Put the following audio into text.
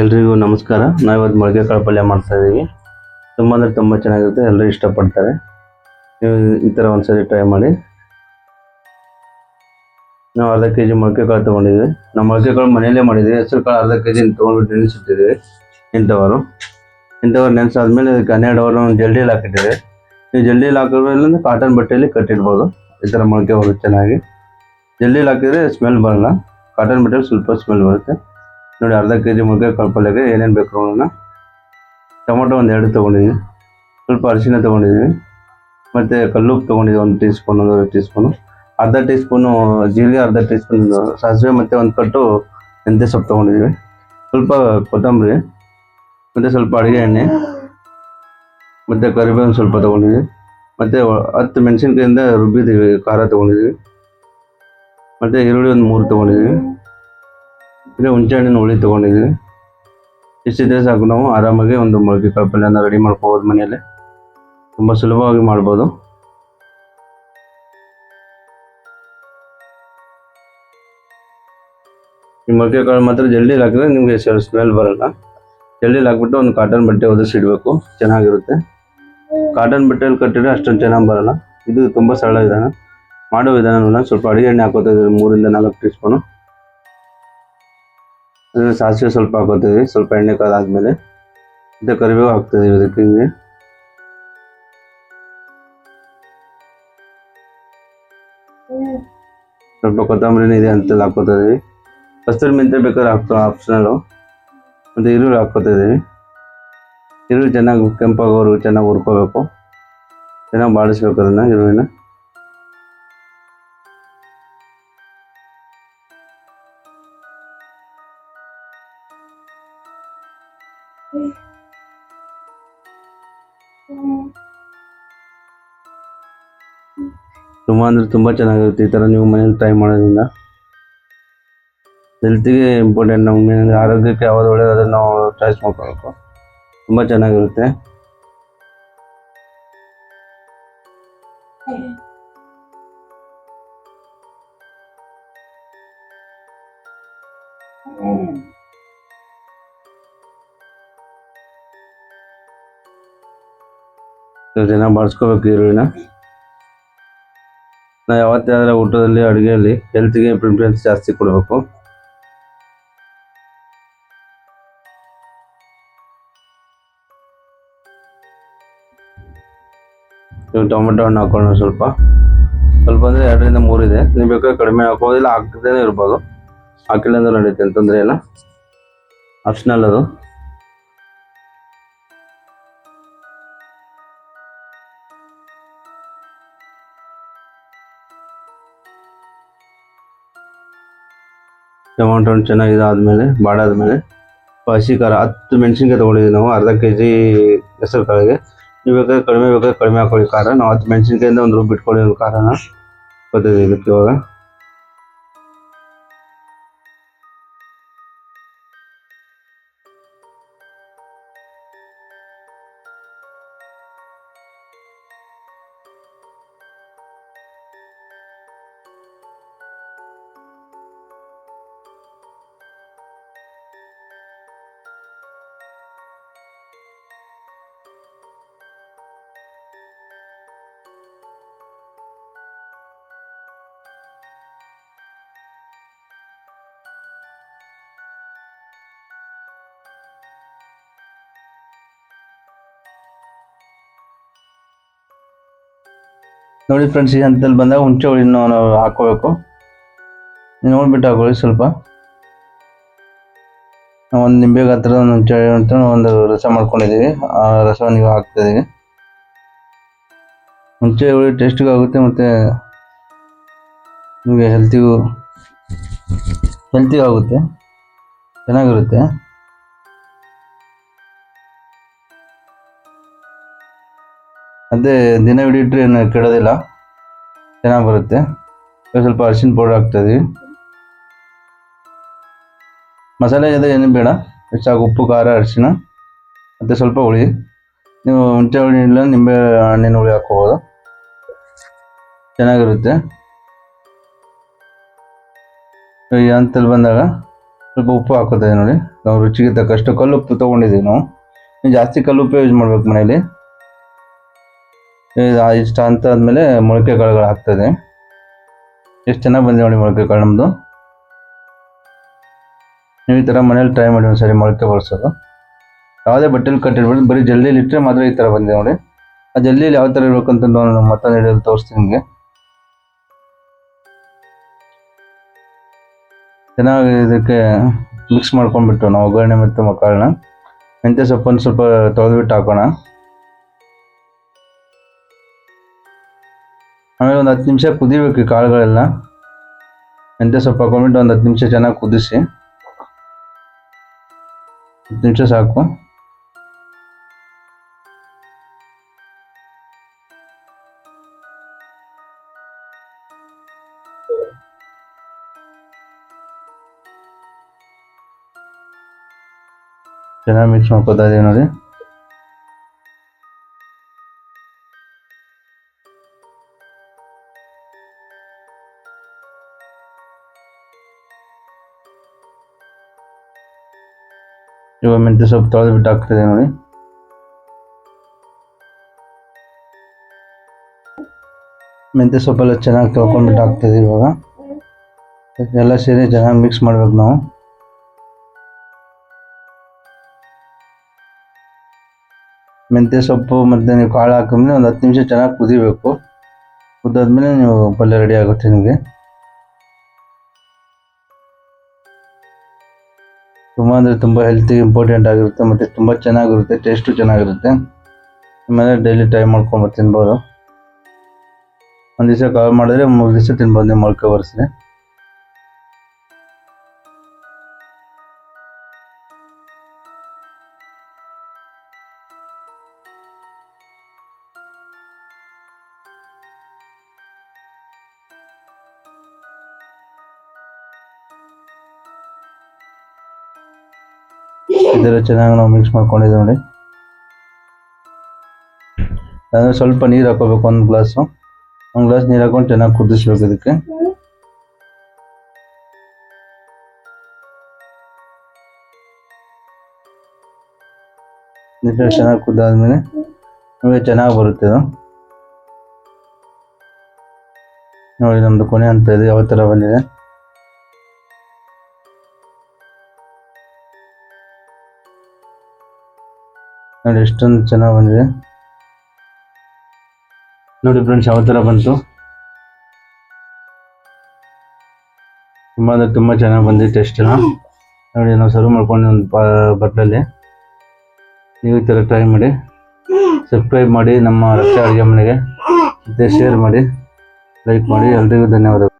ಎಲ್ರಿಗೂ ನಮಸ್ಕಾರ. ನಾವಿವತ್ತು ಮೊಳಕೆ ಕಾಳು ಪಲ್ಯ ಮಾಡ್ತಾ ಇದ್ದೀವಿ ತುಂಬ ಅಂದರೆ ತುಂಬ ಚೆನ್ನಾಗಿರುತ್ತೆ. ಎಲ್ಲರೂ ಇಷ್ಟಪಡ್ತಾರೆ. ನೀವು ಈ ಥರ ಒಂದ್ಸರಿ ಟ್ರೈ ಮಾಡಿ. ನಾವು ಅರ್ಧ ಕೆ ಜಿ ಮೊಳಕೆ ಕಾಳು ತೊಗೊಂಡಿದ್ವಿ. ನಾವು ಮೊಳಕೆ ಕಾಳು ಮನೆಯಲ್ಲೇ ಮಾಡಿದ್ವಿ. ಹೆಸರು ಕಾಳು ಅರ್ಧ ಕೆ ಜಿ ತೊಗೊಂಡ್ಬಿಟ್ಟು ನೆನೆಸಿಟ್ಟಿದ್ವಿ ಇಂಥವರು. ಇಂಥವ್ರು ನೆನೆಸಾದ್ಮೇಲೆ ಅದಕ್ಕೆ ಹನ್ನೆರಡು ಅವರು ಜಲ್ಡಿಯಲ್ಲಿ ಹಾಕಿಟ್ಟಿದ್ವಿ. ನೀವು ಜಲ್ಡಿಯಲ್ಲಿ ಹಾಕಿದ್ರೆ ಕಾಟನ್ ಬಟ್ಟೆಯಲ್ಲಿ ಕಟ್ಟಿಡ್ಬೋದು. ಈ ಥರ ಮೊಳಕೆ ಬರುತ್ತೆ ಚೆನ್ನಾಗಿ. ಜಲ್ಡಿಯಲ್ಲಿ ಹಾಕಿದ್ರೆ ಸ್ಮೆಲ್ ಬರಲ್ಲ. ಕಾಟನ್ ಬಟ್ಟೆಯಲ್ಲಿ ಸ್ವಲ್ಪ ಸ್ಮೆಲ್ ಬರುತ್ತೆ. ನೋಡಿ ಅರ್ಧ ಕೆ ಜಿ ಮೊಳಕೆ ಕಾಳು ಏನೇನು ಬೇಕು ನೋಡೋಣ. ಟೊಮೊಟೊ ಒಂದು ಎರಡು ತೊಗೊಂಡಿದ್ವಿ ಸ್ವಲ್ಪ ಅರಿಶಿನ ತೊಗೊಂಡಿದ್ವಿ ಮತ್ತು ಕಲ್ಲುಪ್ಪು ತೊಗೊಂಡಿದ್ವಿ ಒಂದು ಟೀ ಸ್ಪೂನ್ ಒಂದು ಟೀ ಸ್ಪೂನು ಅರ್ಧ ಟೀ ಸ್ಪೂನು ಜೀರಿಗೆ, ಅರ್ಧ ಟೀ ಸ್ಪೂನ್ ಸಾಸಿವೆ, ಮತ್ತು ಒಂದು ಕಟ್ಟು ಮೆಂತ್ಯ ಸೊಪ್ಪು ತೊಗೊಂಡಿದ್ವಿ. ಸ್ವಲ್ಪ ಕೊತ್ತಂಬರಿ, ಮತ್ತು ಸ್ವಲ್ಪ ಅಡುಗೆ ಎಣ್ಣೆ, ಮತ್ತು ಕರಿಬೇವು ಸ್ವಲ್ಪ ತೊಗೊಂಡಿದ್ವಿ. ಮತ್ತು ಹತ್ತು ಮೆಣಸಿನ್ಕಾಯಿಂದ ರುಬ್ಬಿದ್ದೀವಿ ಖಾರ ತೊಗೊಂಡಿದ್ವಿ. ಮತ್ತು ಈರುಳ್ಳಿ ಒಂದು ಮೂರು ತೊಗೊಂಡಿದ್ವಿ. ಈಗ ಹುಂಚೆಹಣ್ಣಿನ ಹುಳಿ ತೊಗೊಂಡಿದ್ವಿ ಇಷ್ಟಿದ್ರೆ ಸಾಕು ನಾವು ಆರಾಮಾಗಿ ಒಂದು ಮೊಳಕೆ ಕಾಳು ರೆಡಿ ಮಾಡ್ಕೋಬೋದು ಮನೆಯಲ್ಲೇ. ತುಂಬ ಸುಲಭವಾಗಿ ಮಾಡ್ಬೋದು. ಈ ಮೊಳಕೆ ಕಾಳು ಮಾತ್ರ ಜಲ್ದಿ ಹಾಕಿದ್ರೆ ನಿಮಗೆ ಸ್ಮೆಲ್ ಬರಲ್ಲ. ಜಲ್ದಿಲಿ ಹಾಕ್ಬಿಟ್ಟು ಒಂದು ಕಾಟನ್ ಬಟ್ಟೆ ಒದಿಸಿಡಬೇಕು ಚೆನ್ನಾಗಿರುತ್ತೆ. ಕಾಟನ್ ಬಟ್ಟೆಯಲ್ಲಿ ಕಟ್ಟಿದ್ರೆ ಅಷ್ಟೊಂದು ಚೆನ್ನಾಗಿ ಬರಲ್ಲ. ಇದು ತುಂಬ ಸರಳ ವಿಧಾನ. ಮಾಡೋ ವಿಧಾನ ನೋಡೋಣ ಸ್ವಲ್ಪ ಅಡುಗೆ ಎಣ್ಣೆ ಹಾಕೋತಾ ಇದ್ದಾರೆ ಮೂರಿಂದ ನಾಲ್ಕು ಟೀ ಸ್ಪೂನು ಸಾಸಿವೆ ಸ್ವಲ್ಪ ಹಾಕೋತೀವಿ ಸ್ವಲ್ಪ ಎಣ್ಣೆ ಕಾದಾದ್ಮೇಲೆ ಮತ್ತೆ ಕರಿಬೇವು ಹಾಕ್ತಿದೀವಿ ಇದಕ್ಕೆ ಹಿಂಗೆ. ಸ್ವಲ್ಪ ಕೊತ್ತಂಬರಿನ ಇದೆ ಅಂತ ಹಾಕೋತಾ ಇದೀವಿ ಕಸ್ತೂರಿ ಮೆಂತ್ಯ ಬೇಕಾದ್ರೆ ಹಾಕೋ ಆಪ್ಷನಲು ಮತ್ತು ಈರುಳ್ಳಿ ಹಾಕೋತಾ ಇದೀವಿ ಈರುಳ್ಳಿ ಚೆನ್ನಾಗಿ ಕೆಂಪಾಗೋರು ಚೆನ್ನಾಗಿ ಹುರ್ಕೋಬೇಕು. ಚೆನ್ನಾಗಿ ಬಾಡಿಸ್ಬೇಕು ಅದನ್ನು ಈರುಳ್ಳಿನ. ತುಂಬ ಅಂದರೆ ತುಂಬ ಚೆನ್ನಾಗಿರುತ್ತೆ ಈ ಥರ ನೀವು ಮನೇಲಿ ಟ್ರೈ ಮಾಡೋದ್ರಿಂದ. ಹೆಲ್ತಿಗೆ ಇಂಪಾರ್ಟೆಂಟ್ ನಮ್ಗೆ ಆರೋಗ್ಯಕ್ಕೆ ಯಾವ್ದು ಅದನ್ನು ನಾವು ಚಾಯ್ಸ್ ಮಾಡ್ಕೋಬೇಕು. ತುಂಬ ಚೆನ್ನಾಗಿರುತ್ತೆ. ಚೆನ್ನಾಗಿ ಬಾಡಿಸ್ಕೋಬೇಕು ಈರುಳ್ಳಿನ ನಾವು ಯಾವತ್ತೇ ಆದರೆ ಊಟದಲ್ಲಿ, ಅಡುಗೆಯಲ್ಲಿ ಹೆಲ್ತ್ಗೆ ಪ್ರಿಫರೆನ್ಸ್ ಜಾಸ್ತಿ ಕೊಡಬೇಕು. ನೀವು ಟೊಮೆಟೊ ಹಣ್ಣು ಹಾಕೊಂಡು ಸ್ವಲ್ಪ. ಸ್ವಲ್ಪ ಅಂದರೆ ಎರಡರಿಂದ ಮೂರು ಇದೆ. ನೀವು ಬೇಕಾದ್ರೆ ಕಡಿಮೆ ಹಾಕೋದಿಲ್ಲ ಹಾಕದೇ ಇರ್ಬೋದು. ಹಾಕಿಲ್ಲ ಅಂದ್ರೆ ನಡೆಯುತ್ತೆ ತೊಂದರೆ ಇಲ್ಲ. ಆಪ್ಷನಲ್ ಅದು. ಟೊಮೊಟೊ ಹಣ್ಣು ಚೆನ್ನಾಗಿ ಇದಾದಮೇಲೆ ಬಾಡಾದಮೇಲೆ ಹಸಿ ಖಾರ, ಹತ್ತು ಮೆಣಸಿನ್ಕಾಯಿ ತೊಗೊಂಡಿದ್ದೀವಿ ನಾವು, ಅರ್ಧ ಕೆ ಜಿ ಹೆಸರು ಕಾಳಿಗೆ. ನೀವು ಬೇಕಾದ್ರೆ ಕಡಿಮೆ ಬೇಕಾದ್ರೆ ಕಡಿಮೆ ಹಾಕೊಳ್ಳಿ ಖಾರ. ನಾವು ಹತ್ತು ಮೆಣಸಿನ್ಕಾಯಿಂದ ಒಂದು ರೂಪ ಇಟ್ಕೊಳ್ಳಿ ಒಂದು ಖಾರನ. ಗೊತ್ತಿದೆ ಇದಕ್ಕೆ ಇವಾಗ. ನೋಡಿ ಫ್ರೆಂಡ್ಸ್ ಈ ಹಂತದಲ್ಲಿ ಬಂದಾಗ ಹುಂಚೆ ಹುಳಿನ ನಾವು ಹಾಕೋಬೇಕು ನೋಡ್ಬಿಟ್ಟು ಹಾಕೊಳ್ಳಿ ಸ್ವಲ್ಪ. ಒಂದು ನಿಂಬೆ ಹತ್ರ ಹುಳಿ ಅಂತ ಒಂದು ರಸ ಮಾಡ್ಕೊಂಡಿದ್ದೀವಿ. ಆ ರಸವನ್ನು ನೀವು ಹಾಕ್ತಾ ಇದ್ದೀವಿ ಹುಳಿ ಟೇಸ್ಟಿಗೂ ಆಗುತ್ತೆ ಮತ್ತು ನಿಮಗೆ ಹೆಲ್ತಿಗೂ ಹೆಲ್ತಿಗೂ ಆಗುತ್ತೆ. ಚೆನ್ನಾಗಿರುತ್ತೆ. ಅದೇ ದಿನ ಹಿಡಿಟ್ರೆ ಏನು ಕೆಡೋದಿಲ್ಲ. ಚೆನ್ನಾಗಿ ಬರುತ್ತೆ. ಸ್ವಲ್ಪ ಅರಿಶಿನ ಪೌಡರ್ ಹಾಕ್ತಾ ಇದೀವಿ. ಮಸಾಲೆ ಅದೇ ಏನು ಬೇಡ. ಹೆಚ್ಚಾಗಿ ಉಪ್ಪು, ಖಾರ, ಅರಿಶಿನ, ಮತ್ತು ಸ್ವಲ್ಪ ಹುಳಿ. ನೀವು ಹುಣಸೆ ಹುಳಿ ಇಲ್ಲ, ನಿಂಬೆ ಹಣ್ಣಿನ ಹುಳಿ ಹಾಕ್ಕೋಬೋದು. ಚೆನ್ನಾಗಿರುತ್ತೆ. ಈ ಹಂತದಲ್ಲಿ ಬಂದಾಗ ಸ್ವಲ್ಪ ಉಪ್ಪು ಹಾಕೋತದೆ ನೋಡಿ. ನಾವು ರುಚಿಗೆ ತಕ್ಕಷ್ಟು ಕಲ್ಲು ಉಪ್ಪು ತೊಗೊಂಡಿದ್ದೀವಿ ನಾವು. ನೀವು ಜಾಸ್ತಿ ಕಲ್ಲು ಉಪ್ಪು ಯೂಸ್ ಮಾಡ್ಬೇಕು ಮನೇಲಿ ಇಷ್ಟ ಅಂತ ಆದಮೇಲೆ ಮೊಳಕೆ ಕಾಳುಗಳು ಹಾಕ್ತದೆ ಎಷ್ಟು ಚೆನ್ನಾಗಿ ಬಂದಿದೆ ನೋಡಿ ಮೊಳಕೆ ಕಾಳು ನಮ್ಮದು ನೀವು ಈ ಥರ ಮನೇಲಿ ಟ್ರೈ ಮಾಡಿ ಒಂದ್ಸರಿ ಮೊಳಕೆ ಬಳಸೋದು. ಯಾವುದೇ ಬಟ್ಟೆಲಿ ಕಟ್ಟಿರ್ಬೋದು ಬರೀ ಜಲ್ದಿಲಿ ಇಟ್ಟರೆ ಮಾತ್ರ ಈ ಥರ ಬಂದಿದೆ ನೋಡಿ. ಆ ಜಲ್ದಿಲಿ ಯಾವ ಥರ ಇರಬೇಕು ಅಂತ ನಾನು ಮತ್ತೊಂದು ಹಿಡಿಯೋದು ತೋರಿಸ್ತೀನಿ ನಿಮಗೆ. ಚೆನ್ನಾಗಿ ಇದಕ್ಕೆ ಮಿಕ್ಸ್ ಮಾಡ್ಕೊಂಡ್ಬಿಟ್ಟು ನಾವು ಒಗ್ಗರಣೆ ಮತ್ತು ಮಕ್ಕಳನ್ನ. ಮೆಂತ್ಯ ಸೊಪ್ಪನ್ನು ಸ್ವಲ್ಪ ತೊಳೆದ್ಬಿಟ್ಟು ಹಾಕೋಣ. ಆಮೇಲೆ ಒಂದು ಹತ್ತು ನಿಮಿಷ ಕುದಿಬೇಕು ಈ ಕಾಳುಗಳೆಲ್ಲ. ಮೆಂತ್ಯ ಸೊಪ್ಪು ಹಾಕೊಂಡ್ಬಿಟ್ಟು ಒಂದು ಹತ್ತು ನಿಮಿಷ ಚೆನ್ನಾಗಿ ಕುದಿಸಿ. ಹತ್ತು ನಿಮಿಷ ಸಾಕು. ಚೆನ್ನಾಗಿ ಮಿಕ್ಸ್ ಮಾಡ್ಕೋತಾ ಇದೀವಿ ನೋಡಿ. ಇವಾಗ ಮೆಂತ್ಯ ಸೊಪ್ಪು ತೊಳೆದು ಬಿಟ್ಟು ಹಾಕ್ತಿದೆ ನೋಡಿ. ಮೆಂತ್ಯ ಸೊಪ್ಪೆಲ್ಲ ಚೆನ್ನಾಗಿ ತೊಳ್ಕೊಂಡ್ಬಿಟ್ಟು ಹಾಕ್ತಿದೆ ಇವಾಗ. ಎಲ್ಲ ಸೇರಿ ಚೆನ್ನಾಗಿ ಮಿಕ್ಸ್ ಮಾಡ್ಬೇಕು ನಾವು. ಮೆಂತ್ಯ ಸೊಪ್ಪು ಮತ್ತು ನೀವು ಕಾಳು ಹಾಕಿದ್ಮೇಲೆ ಒಂದು ಹತ್ತು ನಿಮಿಷ ಚೆನ್ನಾಗಿ ಕುದಿಬೇಕು. ಕುದ್ದಾದ್ಮೇಲೆ ನೀವು ಪಲ್ಯ ರೆಡಿ ಆಗುತ್ತೆ ನಿಮಗೆ. ತುಂಬ ಅಂದರೆ ತುಂಬ ಹೆಲ್ತಿಗೆ ಇಂಪಾರ್ಟೆಂಟ್ ಆಗಿರುತ್ತೆ ಮತ್ತು ತುಂಬ ಚೆನ್ನಾಗಿರುತ್ತೆ ಟೇಸ್ಟು ಚೆನ್ನಾಗಿರುತ್ತೆ. ಆಮೇಲೆ ಡೈಲಿ ಟ್ರೈ ಮಾಡ್ಕೊಂಡು ತಿನ್ಬೋದು ಒಂದು ದಿವಸ ಕಾಲ್ ಮಾಡಿದ್ರೆ ಮೂರು ದಿವಸ ತಿನ್ಬೋದು, ನೀವು ಮೊಳಕೆ ಬರ್ಸಿದ್ರೆ ಇದೆಲ್ಲ ಚೆನ್ನಾಗಿ ನಾವು ಮಿಕ್ಸ್ ಮಾಡ್ಕೊಂಡಿದ್ದೀವಿ ನೋಡಿ ಅದಾದ್ರೆ ಸ್ವಲ್ಪ ನೀರು ಹಾಕೋಬೇಕು ಒಂದು ಗ್ಲಾಸು. ಒಂದು ಗ್ಲಾಸ್ ನೀರು ಹಾಕೊಂಡು ಚೆನ್ನಾಗಿ ಕುದಿಸ್ಬೇಕು ಇದಕ್ಕೆ. ನೀಟಾಗಿ ಚೆನ್ನಾಗಿ ಕುದ್ದಾದ್ಮೇಲೆ ನಿಮಗೆ ಚೆನ್ನಾಗಿ ಬರುತ್ತೆ ಇದು. ನೋಡಿ ನಮ್ದು ಕೊನೆ ಅಂತ ಇದೆ ಯಾವ ಥರ ಬಂದಿದೆ. ನೋಡಿ, ಎಷ್ಟೊಂದು ಚೆನ್ನಾಗಿ ಬಂದಿದೆ. ನೋಡಿ ಫ್ರೆಂಡ್ಸ್ ಯಾವ ಥರ ಬಂತು? ತುಂಬ ಅಂದರೆ ತುಂಬ ಚೆನ್ನಾಗಿ ಬಂದಿದೆ ಟೇಸ್ಟ್ ಎಲ್ಲ. ನೋಡಿ, ನಾವು ಸರ್ವ್ ಮಾಡ್ಕೊಂಡು ಒಂದು ಬಟ್ಲಲ್ಲಿ. ನೀವು ಈ ಥರ ಟ್ರೈ ಮಾಡಿ. ಸಬ್ಸ್ಕ್ರೈಬ್ ಮಾಡಿ ನಮ್ಮ ರಕ್ಷಾ ಅಡುಗೆ ಮನೆಗೆ. ಮತ್ತು ಶೇರ್ ಮಾಡಿ. ಲೈಕ್ ಮಾಡಿ. ಎಲ್ರಿಗೂ ಧನ್ಯವಾದಗಳು.